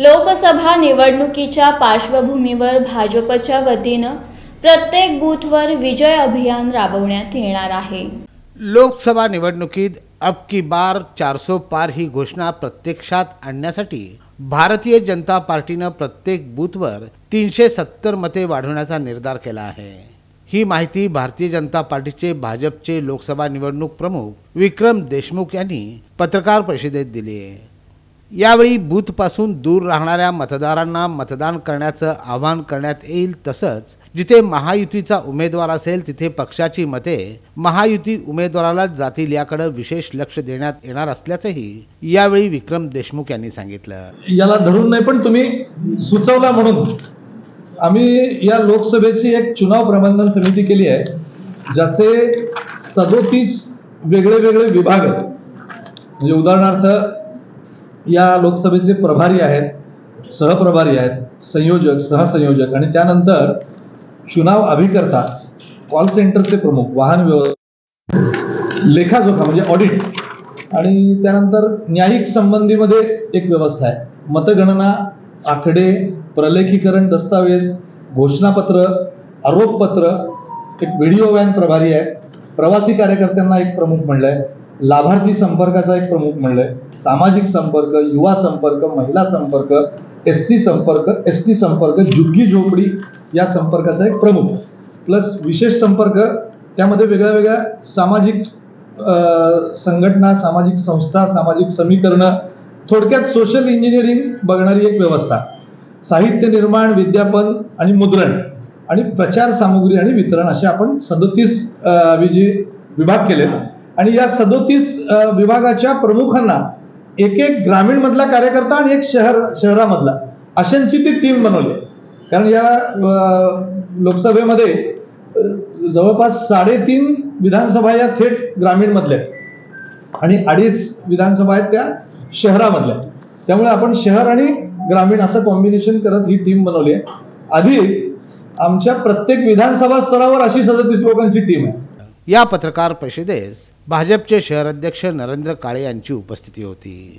लोकसभा निवडणुकीच्या पार्श्वभूमीवर भाजपच्या वतीनं प्रत्येक बूथवर विजय अभियान राबवण्यात येणार आहे. लोकसभा निवडणुकीत अब की बार चारसो पार ही घोषणा प्रत्यक्षात आणण्यासाठी भारतीय जनता पार्टीनं प्रत्येक बूथवर तीनशे सत्तर मते वाढवण्याचा निर्धार केला आहे. ही माहिती भारतीय जनता पार्टीचे भाजपचे लोकसभा निवडणूक प्रमुख विक्रम देशमुख यांनी पत्रकार परिषदेत दिली आहे. यावेळी बूथपासून दूर राहणाऱ्या मतदारांना मतदान करण्याचं आवाहन करण्यात येईल तसंच जिथे महायुतीचा उमेदवार असेल तिथे पक्षाची मते महायुती उमेदवारालाच जातील याकडे विशेष लक्ष देण्यात येणार असल्याचंही यावेळी विक्रम देशमुख यांनी सांगितलं. याला धरून नाही पण तुम्ही सुचवला म्हणून. आम्ही या लोकसभेची एक चुनाव प्रबंधन समिती केली आहे ज्याचे सदोतीस वेगळे वेगळे विभाग आहेत. म्हणजे उदाहरणार्थ या लोकसभेचे प्रभारी आहेत सहप्रभारी आहेत संयोजक सहसंयोजक आणि त्यानंतर चुनाव अभिकर्ता कॉल सेंटरचे प्रमुख वाहन व्यवस्था लेखाजोखा म्हणजे ऑडिट आणि त्यानंतर न्यायिक संबंधीमध्ये एक व्यवस्था आहे. मतगणना आकडे प्रलेखीकरण दस्तावेज घोषणापत्र आरोपपत्र एक व्हिडिओ वॅन प्रभारी आहे. प्रवासी कार्यकर्त्यांना एक प्रमुख म्हणलं आहे लाभार्थी संपर्काचा एक प्रमुख म्हणलंय. सामाजिक संपर्क युवा संपर्क महिला संपर्क एस सी संपर्क एस टी संपर्क झुग्गी झोपडी या संपर्काचा एक प्रमुख. प्लस विशेष संपर्क त्यामध्ये वेगळ्या वेगळ्या सामाजिक संघटना सामाजिक संस्था सामाजिक समीकरणं थोडक्यात सोशल इंजिनिअरिंग बघणारी एक व्यवस्था. साहित्य निर्माण विद्यापन आणि मुद्रण आणि प्रचार सामुग्री आणि वितरण असे आपण सदोतीस विभाग केले आणि या सदोतीस विभागाच्या प्रमुखांना एक एक ग्रामीण मधला कार्यकर्ता आणि एक शहर शहरामधला अशांची ती टीम बनवली. कारण या लोकसभेमध्ये जवळपास साडेतीन विधानसभा या थेट ग्रामीण मधल्या आहेत. आणि अडीच विधानसभा आहेत त्या शहरामधल्या आहेत. त्यामुळे आपण शहर आणि ग्रामीण असं कॉम्बिनेशन करत ही टीम बनवली आहे. आधी आमच्या प्रत्येक विधानसभा स्तरावर अशी सदतीस लोकांची टीम आहे. या पत्रकार परिषदेस भाजपचे शहर अध्यक्ष नरेंद्र काळे यांची उपस्थिती होती.